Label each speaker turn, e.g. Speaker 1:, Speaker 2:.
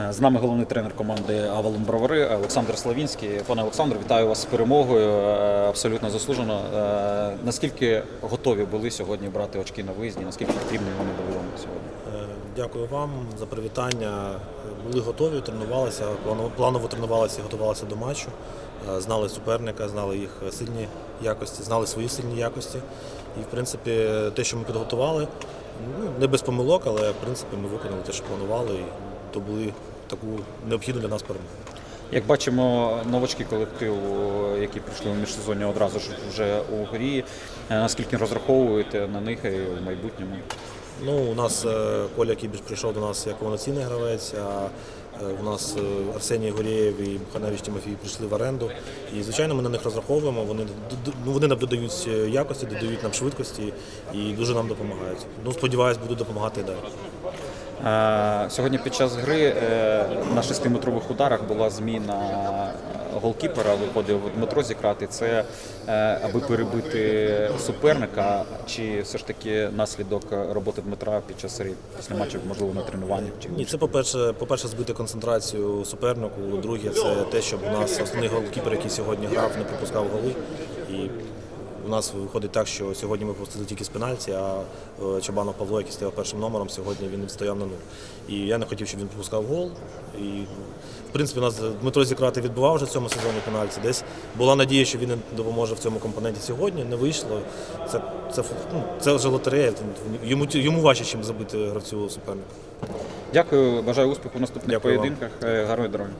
Speaker 1: Е, З нами головний тренер команди Авалон Бровари Олександр Славінський. Пане Олександр, вітаю вас з перемогою. Е, Абсолютно заслужено. Е, Наскільки готові були сьогодні брати очки на виїзді? Наскільки потрібні вони були вам сьогодні?
Speaker 2: Дякую вам за привітання. Були готові, тренувалися, планово- тренувалися і готувалися до матчу. Знали суперника, знали їх сильні якості, знали свої сильні якості. І, в принципі, те, що ми підготували, ну, не без помилок, але в принципі ми виконали те, що планували, добули таку необхідну для нас перемогу.
Speaker 1: Як бачимо, новачки колективу, які прийшли у міжсезоння одразу ж вже у грі. Е, Наскільки розраховуєте на них і в майбутньому?
Speaker 2: Ну, у нас е, Коля Кібіш прийшов до нас як повноцінний гравець, а е, у нас Арсеній Горєєв і Буханевич Тимофій прийшли в оренду. І, звичайно, ми на них розраховуємо. Вони, ну, вони нам додають якості, додають нам швидкості і дуже нам допомагають. Ну, сподіваюсь, будуть допомагати і далі.
Speaker 1: Е, Сьогодні під час гри е, на шестиметрових ударах була зміна голкіпера. Виходив Дмитро зікрати. Це е, аби перебити суперника, чи все ж таки наслідок роботи Дмитра під час гри після матчів, можливо, на тренуваннях? Чи
Speaker 2: Ні, це по-перше, по-перше, збити концентрацію супернику. Друге, це те, щоб у нас основний голкіпер, який сьогодні грав, не пропускав голи. І у нас виходить так, що сьогодні ми пропустили тільки з пенальті, а е, Чабанов Павло, який стояв першим номером, сьогодні він стояв на нуль. І я не хотів, щоб він пропускав гол. І в принципі, у нас Дмитро Зікрати відбував вже в цьому сезоні пенальті. Десь була надія, що він допоможе в цьому компоненті сьогодні. Не вийшло. Це, це, ну, це вже лотерея. Йому, йому важче, ніж забити гравцю суперника.
Speaker 1: Дякую, бажаю успіху в наступних
Speaker 2: Дякую
Speaker 1: поєдинках. Е, Гарної дороги.